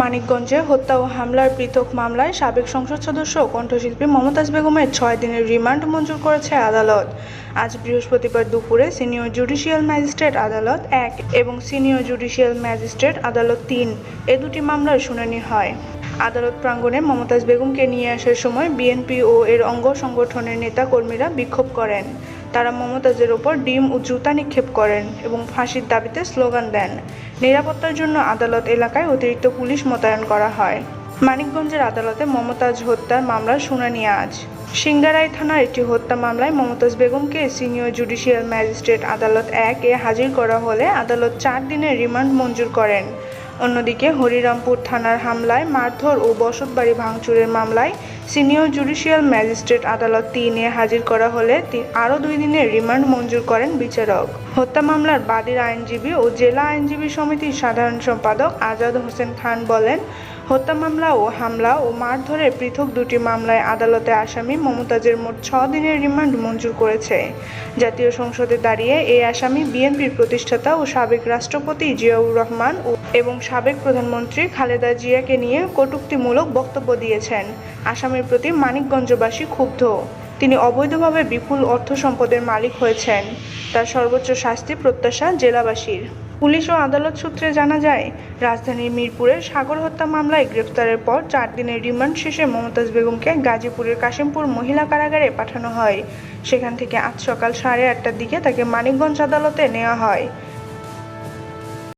মানিকগঞ্জে হত্যা ও হামলার পৃথক মামলায় সাবেক সংসদ সদস্য কণ্ঠশিল্পী মমতাজ বেগমের ছয় দিনের রিমান্ড মঞ্জুর করেছে আদালত। আজ বৃহস্পতিবার দুপুরে সিনিয়র জুডিশিয়াল ম্যাজিস্ট্রেট আদালত এক এবং সিনিয়র জুডিশিয়াল ম্যাজিস্ট্রেট আদালত তিন এ দুটি মামলার শুনানি হয়। আদালত প্রাঙ্গণে মমতাজ বেগমকে নিয়ে আসার সময় বিএনপি ও এর অঙ্গ সংগঠনের নেতাকর্মীরা বিক্ষোভ করেন। তারা মমতাজের ওপর ডিম ও জুতা নিক্ষেপ করেন এবং ফাঁসির দাবিতে স্লোগান দেন। নিরাপত্তার জন্য আদালত এলাকায় অতিরিক্ত পুলিশ মোতায়েন করা হয়। মানিকগঞ্জের আদালতে মমতাজ হত্যার মামলার শুনানি আজ। সিঙ্গারাই থানার একটি হত্যা মামলায় মমতাজ বেগমকে সিনিয়র জুডিশিয়াল ম্যাজিস্ট্রেট আদালত এক এ হাজির করা হলে আদালত চার দিনের রিমান্ড মঞ্জুর করেন। অন্যদিকে হরিরামপুর থানার হামলায় মারধর ও বসতবাড়ি ভাঙচুরের মামলায় সিনিয়র জুডিশিয়াল ম্যাজিস্ট্রেট আদালত তিনে হাজির করা হলে আরও দুই দিনের রিমান্ড মঞ্জুর করেন বিচারক। হত্যা মামলার বাদীর আইনজীবী ও জেলা আইনজীবী সমিতির সাধারণ সম্পাদক আজাদ হোসেন খান বলেন, হত্যা মামলা ও হামলা ও মারধরের পৃথক দুটি মামলায় আদালতে আসামি মমতাজের মোট ছ দিনের রিমান্ড মঞ্জুর করেছে। জাতীয় সংসদে দাঁড়িয়ে এই আসামি বিএনপির প্রতিষ্ঠাতা ও সাবেক রাষ্ট্রপতি জিয়াউর রহমান ও এবং সাবেক প্রধানমন্ত্রী খালেদা জিয়াকে নিয়ে কটূক্তিমূলক বক্তব্য দিয়েছেন। আসামের প্রতি মানিকগঞ্জবাসী ক্ষুব্ধ। তিনি অবৈধভাবে বিপুল অর্থ সম্পদের মালিক হয়েছেন। তার সর্বোচ্চ শাস্তি প্রত্যাশা জেলাবাসীর। পুলিশ ও আদালত সূত্রে জানা যায়, রাজধানীর মিরপুরের সাগর হত্যা মামলায় গ্রেফতারের পর চার দিনের রিমান্ড শেষে মমতাজ বেগমকে গাজীপুরের কাশিমপুর মহিলা কারাগারে পাঠানো হয়। সেখান থেকে আজ সকাল সাড়ে আটটার দিকে তাকে মানিকগঞ্জ আদালতে নেওয়া হয়।